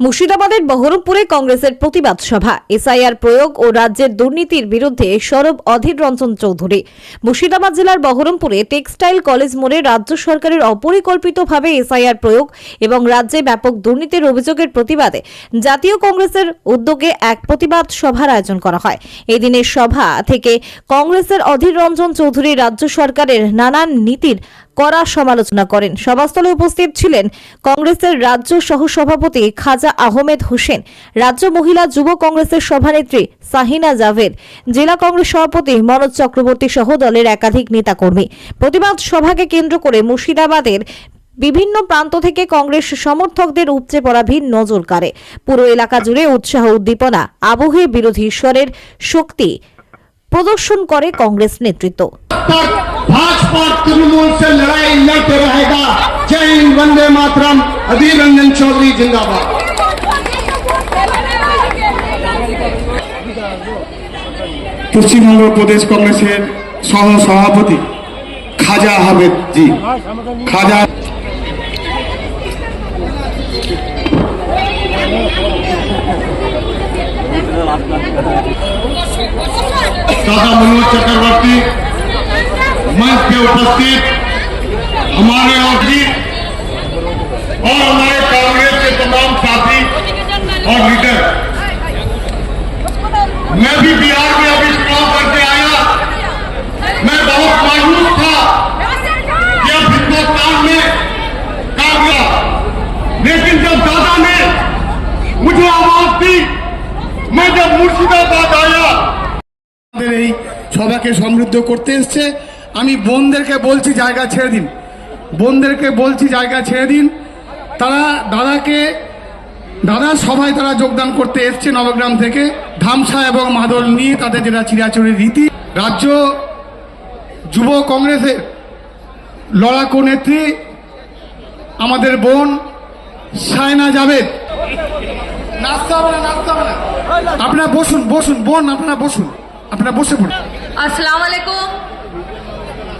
মুর্শিদাবাদের বহরমপুরে কংগ্রেসের প্রতিবাদ সভা। এসআইআর প্রয়োগ ও রাজ্যের দুর্নীতির বিরুদ্ধে সরব অধীর রঞ্জন চৌধুরী। মুর্শিদাবাদ জেলার বহরমপুরে টেক্সটাইল কলেজ মোড়ে রাজ্য সরকারের অপরিকল্পিতভাবে এসআইআর প্রয়োগ এবং রাজ্যে ব্যাপক দুর্নীতির অভিযোগের প্রতিবাদে জাতীয় কংগ্রেসের উদ্যোগে এক প্রতিবাদ সভার আয়োজন করা হয়। এই দিনের সভা থেকে কংগ্রেসের অধীর রঞ্জন চৌধুরী রাজ্য সরকারের নানান নীতির কড়া সমালোচনা করেন। সভাস্থলে উপস্থিত ছিলেন কংগ্রেসের রাজ্য সহসভাপতি খাজা আহমেদ হোসেন, রাজ্য মহিলা যুব কংগ্রেসের সভানেত্রী সাহিনা জাভেদ, জেলা কংগ্রেস সভাপতি মনোজ চক্রবর্তী সহ দলের একাধিক নেতাকর্মী। প্রতিবাদ সভাকে কেন্দ্র করে মুর্শিদাবাদের বিভিন্ন প্রান্ত থেকে কংগ্রেস সমর্থকদের উপচে পড়া ভিড় নজর কাড়ে। পুরো এলাকা জুড়ে উৎসাহ, উদ্দীপনা, আবহে বিরোধী ঈশ্বরের শক্তি প্রদর্শন করে কংগ্রেস নেতৃত্ব। तक भाजपा तृणमूल से लड़ाई लड़ते रहेगा जय हिंद वंदे मातरम अधीर रंजन चौधरी जिंदाबाद পশ্চিমবঙ্গ প্রদেশ কংগ্রেসের সহ সভাপতি খাজা আহমেদ জি খাজা दादा मनोज चक्रवर्ती मंच पे उपस्थित हमारे अवधि और हमारे कांग्रेस के तमाम साथी और लीडर मैं भी बिहार में अभी चुनाव करके आया मैं बहुत मायूस था कि अब हिंदुस्तान में कामया लेकिन जब दादा ने मुझे आवाज दी मैं जब मुर्शिदाबाद आया আমাদের এই সভাকে সমৃদ্ধ করতে এসছে আমি বোনদেরকে বলছি জায়গা ছেড়ে দিন। বোনদেরকে বলছি জায়গা ছেড়ে দিন। তারা দাদাকে, দাদা সভায় তারা যোগদান করতে এসছে নবগ্রাম থেকে। ধামসা এবং মাদল নিয়ে তাদের যেটা চিরাচুরি রীতি, রাজ্য যুব কংগ্রেসের লড়াকু নেত্রী, আমাদের বোন সায়না জাভেদ। আপনারা বসুন বসুন, বোন, আপনারা বসুন। আপনারা বসে পড়ুন। আসসালাম আলাইকুম।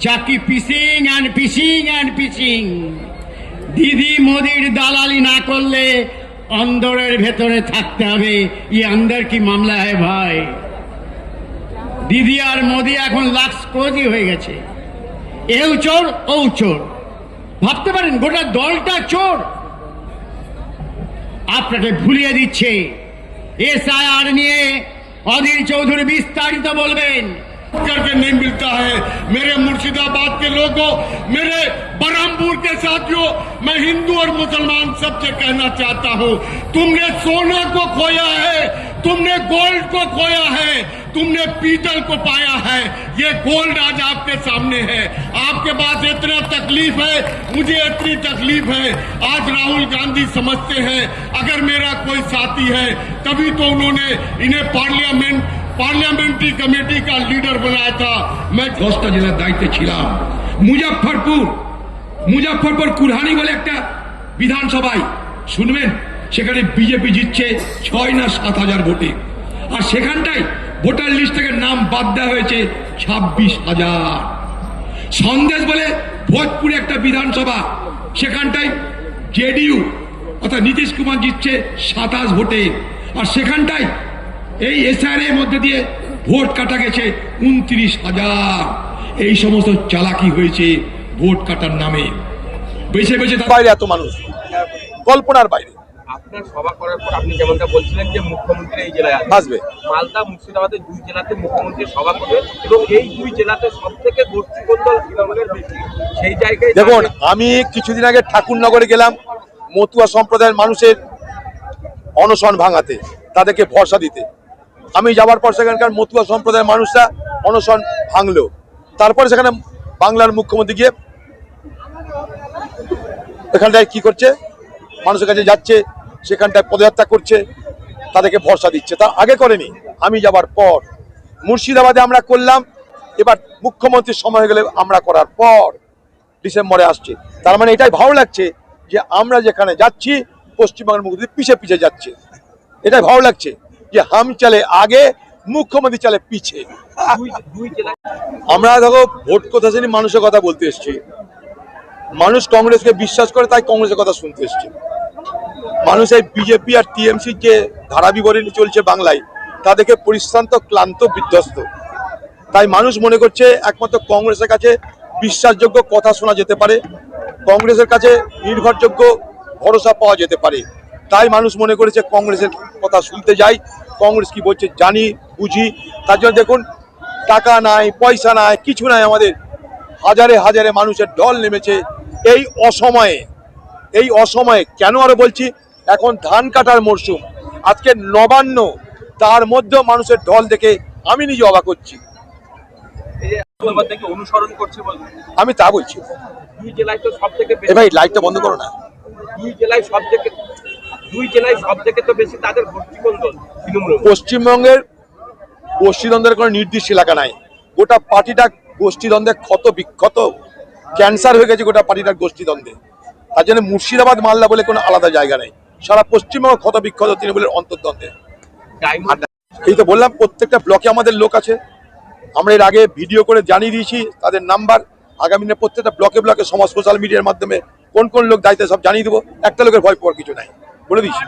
চাকি পিসিং অ্যান্ড পিসিং অ্যান্ড পিসিং। দিদি মোদির দালালি না করলে অন্দরের ভেতরে থাকতে হবে। ই অন্দর কি মামলা হয় ভাই? দিদি আর মোদি এখন লাক্স কোজি হয়ে গেছে। এও চোর, ও চোর। ভাবতে পারেন, গোটা দলটা চোর। আপনাকে ভুলিয়ে দিচ্ছে। এসআইআর নিয়ে অধীর চৌধুরী বিস্তারিত বলবেন। करके नहीं मिलता है। मेरे मुर्शिदाबाद के लोगों, मेरे बरहमपुर के साथियों, मैं हिंदू और मुसलमान सबसे कहना चाहता हूँ, तुमने सोना को खोया है, तुमने गोल्ड को खोया है, तुमने पीतल को पाया है। ये गोल्ड आज आपके सामने है। आपके पास इतना तकलीफ़ है, मुझे इतनी तकलीफ़ है। आज राहुल गांधी समझते हैं, अगर मेरा कोई साथी है, तभी तो उन्होंने इन्हें पार्लियामेंट पार्लियामेंट्री कमेटी का लीडर बनाया था मैं দশটা জেলার দায়িত্বে ছিলাম মুজাফরপুর মুজাফরপুর কুরহানি বলে একটা বিধানসভায় শুনবেন সেখানে বিজেপি জিতছে ছয় না সাত হাজার ভোটে আর সেখানটায় ভোটার লিস্ট থেকে নাম বাদ দেওয়া হয়েছে ছাব্বিশ হাজার সন্দেশ বলে ভোজপুরে একটা বিধানসভা সেখানটায় জেডিইউ অর্থাৎ নীতিশ কুমার জিতছে সাতাশ ভোটে আর সেখানটায় এই এসআর এর মধ্যে দিয়ে ভোট কাটা গেছে উনত্রিশ হাজার। এই সমস্ত চালাকি হয়েছে ভোট কাটার নামে। বেছে বেছে বাইরে এত মানুষ। কল্পনার বাইরে। আপনার সভা করার পর আপনি যেমনটা বলছিলেন যে মুখ্যমন্ত্রী এই জেলায় আসবে। মালদা মুর্শিদাবাদের দুই জেলাতে মুখ্যমন্ত্রী সভা করবে এবং এই দুই জেলাতে সব থেকে গোষ্ঠীকন্দল সেই জায়গায় দেখুন আমি কিছুদিন আগে ঠাকুরনগরে গেলাম মতুয়া সম্প্রদায়ের মানুষের অনশন ভাঙাতে তাদেরকে ভরসা দিতে। আমি যাওয়ার পর সেখানকার মতুয়া সম্প্রদায়ের মানুষরা অনশন ভাঙলো তারপরে সেখানে বাংলার মুখ্যমন্ত্রী গিয়ে এখানটায় কি করছে? মানুষের কাছে যাচ্ছে, সেখানটায় পদযাত্রা করছে, তাদেরকে ভরসা দিচ্ছে। তা আগে করেনি। আমি যাবার পর। মুর্শিদাবাদে আমরা করলাম, এবার মুখ্যমন্ত্রীর সময় হয়ে গেলে আমরা করার পর ডিসেম্বরে আসছে। তার মানে এটাই ভালো লাগছে যে আমরা যেখানে যাচ্ছি, পশ্চিমবঙ্গের মুখ্যমন্ত্রী পিছে পিছে যাচ্ছে। এটাই ভালো লাগছে। যে হাম চলে আগে, মুখ্যমন্ত্রী চলে পিছে। আমরা দেখো, ভোট কথা শুনি মানুষের কথা বলতে এসছি। মানুষ কংগ্রেসকে বিশ্বাস করে, তাই কংগ্রেসের কথা শুনতে এসছে। মানুষ এই বিজেপি আর টিএমসির যে ধারা বিবরণী চলছে বাংলায় তা দেখে পরিশ্রান্ত, ক্লান্ত, বিধ্বস্ত। তাই মানুষ মনে করছে, একমাত্র কংগ্রেসের কাছে বিশ্বাসযোগ্য কথা শোনা যেতে পারে। কংগ্রেসের কাছে নির্ভরযোগ্য ভরসা পাওয়া যেতে পারে। তাই মানুষ মনে করেছে কংগ্রেসের কথা শুনতে যাই কংগ্রেস কি বলছে জানি বুঝি। তার জন্য দেখুন টাকা নাই পয়সা নাই কিছু নাই আমাদের। হাজারে হাজারে মানুষের ঢল নেমেছে। এই অসময়ে এই অসময়ে কেন আরও বলছি এখন ধান কাটার মরশুম। আজকে নবান্ন তার মধ্যেও মানুষের ঢল দেখে আমি নিজে অবাক হচ্ছি। অনুসরণ করছে আমি তা বলছি। দুই জেলায় তো সব থেকে এ ভাই লাইটটা বন্ধ করো না। দুই জেলায় সব থেকে দুই জেলায় সব থেকে তো বেশি তাদের তৃণমূল। পশ্চিমবঙ্গের গোষ্ঠীদ্বন্দ্বের কোনো নির্দিষ্ট এলাকা নাই। গোটা পার্টিটা গোষ্ঠীদ্বন্দ্বে ক্ষত বিক্ষত ক্যান্সার হয়ে গেছে গোটা পার্টিটার গোষ্ঠীদ্বন্দ্বে। তার জন্য মুর্শিদাবাদ মালদা বলে কোনো আলাদা জায়গা নেই। সারা পশ্চিমবঙ্গ ক্ষত বিক্ষত তৃণমূলের অন্তর্দ্বন্দ্বে। এই তো বললাম প্রত্যেকটা ব্লকে আমাদের লোক আছে। আমরা এর আগে ভিডিও করে জানিয়ে দিয়েছি তাদের নাম্বার। আগামী দিনে প্রত্যেকটা ব্লকে ব্লকে সমাজ সোশ্যাল মিডিয়ার মাধ্যমে কোন কোন লোক দায়িত্বে সব জানিয়ে দেবো। একটা লোকের ভয় পাওয়ার কিছু নাই। বলে দিচ্ছি